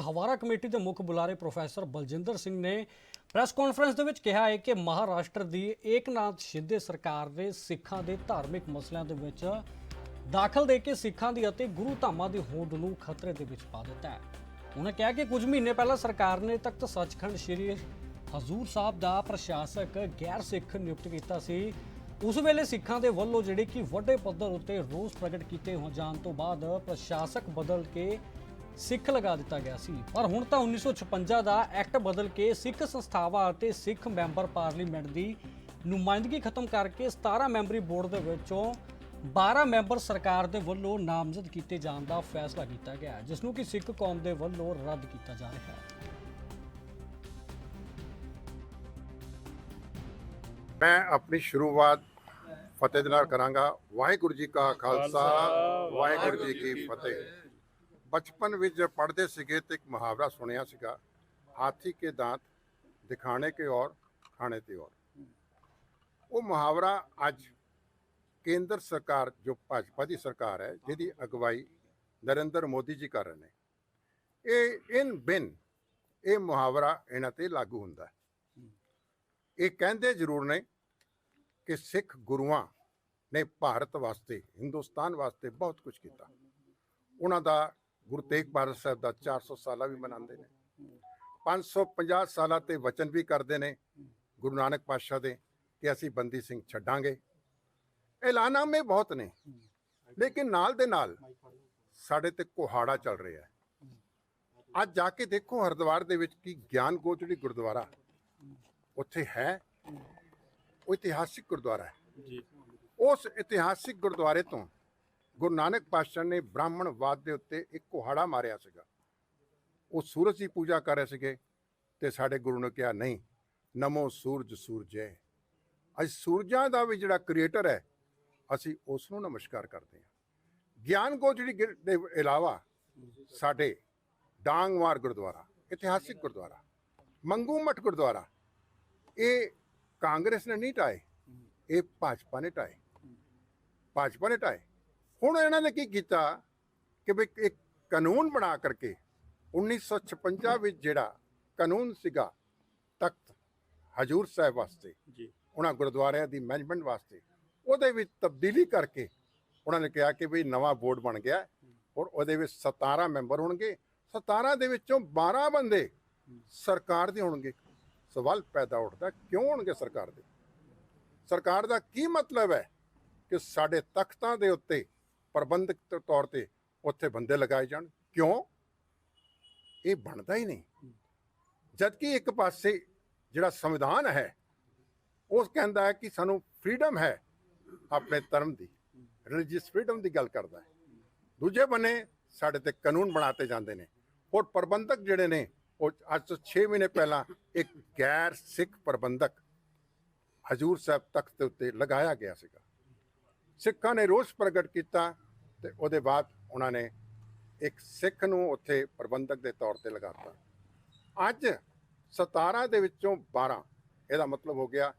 Hawara committee ਦੇ ਮੁੱਖ ਬੁਲਾਰੇ ਪ੍ਰੋਫੈਸਰ ਬਲਜਿੰਦਰ ਸਿੰਘ ਨੇ ਪ੍ਰੈਸ ਕਾਨਫਰੰਸ ਦੇ ਵਿੱਚ ਕਿਹਾ ਹੈ ਕਿ ਮਹਾਰਾਸ਼ਟਰ ਦੀ ਏਕਨਾਥ ਸ਼ਿੰਦੇ ਸਰਕਾਰ ਨੇ ਸਿੱਖਾਂ ਦੇ ਧਾਰਮਿਕ ਮਸਲਿਆਂ ਦੇ ਵਿੱਚ ਦਾਖਲ ਦੇ ਕੇ ਸਿੱਖਾਂ ਦੀ ਅਤੇ ਗੁਰੂ ਧਾਮਾਂ ਦੀ ਹੋਂਦ ਨੂੰ ਖਤਰੇ ਦੇ ਵਿੱਚ ਪਾ ਦਿੱਤਾ ਹੈ। ਉਹਨਾਂ ਕਿਹਾ ਕਿ ਕੁਝ ਮਹੀਨੇ ਪਹਿਲਾਂ ਸਰਕਾਰ ਨੇ ਤਖਤ ਸੱਚਖੰਡ ਸ੍ਰੀ ਹਜ਼ੂਰ ਸਾਹਿਬ ਦਾ ਪ੍ਰਸ਼ਾਸਕ ਗੈਰ ਸਿੱਖ ਨਿਯੁਕਤ ਕੀਤਾ ਸੀ। ਉਸ ਵੇਲੇ ਸਿੱਖਾਂ ਦੇ ਵੱਲੋਂ ਜਿਹੜੇ ਕਿ ਵੱਡੇ ਪੱਧਰ ਉੱਤੇ ਰੋਸ ਪ੍ਰਗਟ ਕੀਤੇ ਹੋ ਜਾਣ ਤੋਂ ਬਾਅਦ ਪ੍ਰਸ਼ਾਸਕ ਬਦਲ ਕੇ ਸਿੱਖ ਲਗਾ ਦਿੱਤਾ ਗਿਆ ਸੀ। ਪਰ ਹੁਣ ਤਾਂ 1956 ਦਾ ਐਕਟ ਬਦਲ ਕੇ ਸਿੱਖ ਸੰਸਥਾਵਾਂ ਅਤੇ ਸਿੱਖ ਮੈਂਬਰ ਪਾਰਲੀਮੈਂਟ ਦੀ ਨੁਮਾਇੰਦਗੀ ਖਤਮ ਕਰਕੇ 17 ਮੈਂਬਰੀ ਬੋਰਡ ਦੇ ਵਿੱਚੋਂ 12 ਮੈਂਬਰ ਸਰਕਾਰ ਦੇ ਵੱਲੋਂ ਨਾਮਜ਼ਦ ਕੀਤੇ ਜਾਣ ਦਾ ਫੈਸਲਾ ਕੀਤਾ ਗਿਆ, ਜਿਸ ਨੂੰ ਕਿ ਸਿੱਖ ਕੌਮ ਦੇ ਵੱਲੋਂ ਰੱਦ ਕੀਤਾ ਜਾ ਰਿਹਾ ਹੈ। ਮੈਂ ਆਪਣੀ ਸ਼ੁਰੂਆਤ ਫਤਿਹ ਦੇ ਨਾਲ ਕਰਾਂਗਾ। ਵਾਹਿਗੁਰੂ ਜੀ ਕਾ ਖਾਲਸਾ, ਵਾਹਿਗੁਰੂ ਜੀ ਕੀ ਫਤਿਹ। ਬਚਪਨ ਵਿੱਚ ਜਦ ਪੜ੍ਹਦੇ ਸੀਗੇ ਤੇ ਇੱਕ ਮੁਹਾਵਰਾ ਸੁਣਿਆ ਸੀਗਾ, ਹਾਥੀ ਕੇ ਦਾੰਤ, ਦਿਖਾਣੇ ਕੇ ਔਰ, ਖਾਣੇ ਤੇ ਔਰ। ਉਹ ਮੁਹਾਵਰਾ ਅੱਜ ਕੇਂਦਰ ਸਰਕਾਰ, ਜੋ ਭਾਜਪਾ ਦੀ ਸਰਕਾਰ ਹੈ, ਜਿਹਦੀ ਅਗਵਾਈ ਨਰਿੰਦਰ ਮੋਦੀ ਜੀ ਕਰ ਰਹੇ ਨੇ। ਇਹ, ਇਨ ਬਿਨ ਇਹ ਮੁਹਾਵਰਾ ਇਹਨਾਂ ਤੇ ਲਾਗੂ ਹੁੰਦਾ ਇਹ ਕਹਿੰਦੇ ਜ਼ਰੂਰ ਨੇ ਕਿ ਸਿੱਖ ਗੁਰੂਆਂ ਨੇ ਭਾਰਤ ਵਾਸਤੇ, ਹਿੰਦੁਸਤਾਨ ਵਾਸਤੇ ਬਹੁਤ ਕੁਝ ਕੀਤਾ। ਉਹਨਾਂ ਦਾ ਗੁਰੂ ਤੇਗ ਬਹਾਦਰ ਸਾਹਿਬ ਦਾ 400 ਸਾਲਾ ਵੀ ਮਨਾਉਂਦੇ ਨੇ। 550 ਸਾਲਾਂ ਤੇ ਵਚਨ ਵੀ ਕਰਦੇ ਨੇ ਗੁਰੂ ਨਾਨਕ ਪਾਤਸ਼ਾਹ ਦੇ ਕਿ ਅਸੀਂ ਬੰਦੀ ਸਿੰਘ ਛੱਡਾਂਗੇ। ਐਲਾਨਾਮੇ ਬਹੁਤ ਨੇ ਲੇਕਿਨ ਨਾਲ ਦੇ ਨਾਲ ਸਾਡੇ ਤੇ ਕੁਹਾੜਾ ਚੱਲ ਰਿਹਾ ਹੈ। ਅੱਜ ਜਾ ਕੇ ਦੇਖੋ ਹਰਿਦੁਆਰ ਦੇ ਵਿੱਚ ਕੀ ਗਿਆਨ ਗੋਚੜੀ ਗੁਰਦੁਆਰਾ ਉੱਥੇ ਹੈ। ਉਹ ਇਤਿਹਾਸਿਕ ਗੁਰਦੁਆਰਾ ਹੈ। ਜੀ। ਉਸ ਇਤਿਹਾਸਿਕ ਗੁਰਦੁਆਰੇ ਤੋਂ ਗੁਰੂ ਨਾਨਕ ਪਾਤਸ਼ਾਹ ਨੇ ਬ੍ਰਾਹਮਣਵਾਦ ਦੇ ਉੱਤੇ ਇੱਕ ਕੁਹਾੜਾ ਮਾਰਿਆ ਸੀਗਾ। ਉਹ ਸੂਰਜ ਦੀ ਪੂਜਾ ਕਰ ਰਹੇ ਸੀਗੇ ਤੇ ਸਾਡੇ ਗੁਰੂ ਨੇ ਕਿਹਾ, ਨਹੀਂ, ਨਮੋ ਸੂਰਜ ਸੂਰਜੈ। ਅੱਜ ਸੂਰਜਾਂ ਦਾ ਵੀ ਜਿਹੜਾ ਕ੍ਰੀਏਟਰ ਹੈ, ਅਸੀਂ ਉਸ ਨੂੰ ਨਮਸਕਾਰ ਕਰਦੇ ਹਾਂ। ਗਿਆਨ ਗੋਚੜੀ ਗਿਰ- ਦੇ ਇਲਾਵਾ ਸਾਡੇ ਡਾਂਗਵਾਰ ਗੁਰਦੁਆਰਾ, ਇਤਿਹਾਸਿਕ ਗੁਰਦੁਆਰਾ, ਮੰਗੂ ਮਠ ਗੁਰਦੁਆਰਾ, ਇਹ ਕਾਂਗਰਸ ਨੇ ਨਹੀਂ ਢਾਏ ਇਹ ਭਾਜਪਾ ਨੇ ਢਾਏ ਭਾਜਪਾ ਨੇ ਢਾਏ ਹੁਣ ਇਹਨਾਂ ਨੇ ਕੀ ਕੀਤਾ ਕਿ ਵੀ ਇੱਕ ਕਾਨੂੰਨ ਬਣਾ ਕਰਕੇ 1956 ਵਿੱਚ ਜਿਹੜਾ ਕਾਨੂੰਨ ਸੀਗਾ ਤਖਤ ਹਜੂਰ ਸਾਹਿਬ ਵਾਸਤੇ ਜੀ। ਉਹਨਾਂ ਗੁਰਦੁਆਰਿਆਂ ਦੀ ਮੈਨੇਜਮੈਂਟ ਵਾਸਤੇ ਉਹਦੇ ਵਿੱਚ ਤਬਦੀਲੀ ਕਰਕੇ ਉਹਨਾਂ ਨੇ ਕਿਹਾ ਕਿ ਵੀ ਨਵਾਂ ਬੋਰਡ ਬਣ ਗਿਆ। ਔਰ ਉਹਦੇ ਵਿੱਚ 17 ਮੈਂਬਰ ਹੋਣਗੇ। 17 ਦੇ ਵਿੱਚੋਂ 12 ਬੰਦੇ ਸਰਕਾਰ ਦੇ ਹੋਣਗੇ। ਸਵਾਲ ਪੈਦਾ ਉੱਠਦਾ ਕਿਉਂ ਹੋਣਗੇ ਸਰਕਾਰ ਦੇ? ਸਰਕਾਰ ਦਾ ਕੀ ਮਤਲਬ ਹੈ ਕਿ ਸਾਡੇ ਤਖਤਾਂ ਦੇ ਉੱਤੇ ਪ੍ਰਬੰਧਕ ਤੌਰ ਤੇ ਉੱਥੇ ਬੰਦੇ ਲਗਾਏ ਜਾਣ। ਕਿਉਂ? ਇਹ ਬਣਦਾ ਹੀ ਨਹੀਂ। ਜਦਕਿ ਇੱਕ ਪਾਸੇ ਜਿਹੜਾ ਸੰਵਿਧਾਨ ਹੈ ਉਹ ਕਹਿੰਦਾ ਹੈ ਕਿ ਸਾਨੂੰ ਫ੍ਰੀडम ਹੈ ਆਪਣੇ ਧਰਮ ਦੀ ਰਿਲੀਜੀਅਸ ਫ੍ਰੀडम ਦੀ ਗੱਲ ਕਰਦਾ ਹੈ। ਦੂਜੇ ਬੰਨੇ ਸਾਡੇ ਤੇ ਕਾਨੂੰਨ ਬਣਾਤੇ ਜਾਂਦੇ ਨੇ। ਔਰ ਪ੍ਰਬੰਧਕ ਜਿਹੜੇ ਨੇ ਉਹ ਅੱਜ ਤੋਂ 6 ਮਹੀਨੇ ਪਹਿਲਾਂ ਇੱਕ ਗੈਰ ਸਿੱਖ ਪ੍ਰਬੰਧਕ ਹਜੂਰ ਸਾਹਿਬ ਤਖਤ ਦੇ ਉੱਤੇ ਲਗਾਇਆ ਗਿਆ ਸੀਗਾ। ਸਿੱਖਾਂ ਨੇ ਰੋਸ ਪ੍ਰਗਟ ਕੀਤਾ ਤੇ ਉਹਦੇ ਬਾਅਦ ਉਹਨਾਂ ਨੇ ਇੱਕ ਸਿੱਖ ਨੂੰ ਉੱਥੇ ਪ੍ਰਬੰਧਕ ਦੇ ਤੌਰ ਤੇ ਲਗਾਤਾ। ਅੱਜ 17 ਦੇ ਵਿੱਚੋਂ 12 ਇਹਦਾ ਮਤਲਬ ਹੋ ਗਿਆ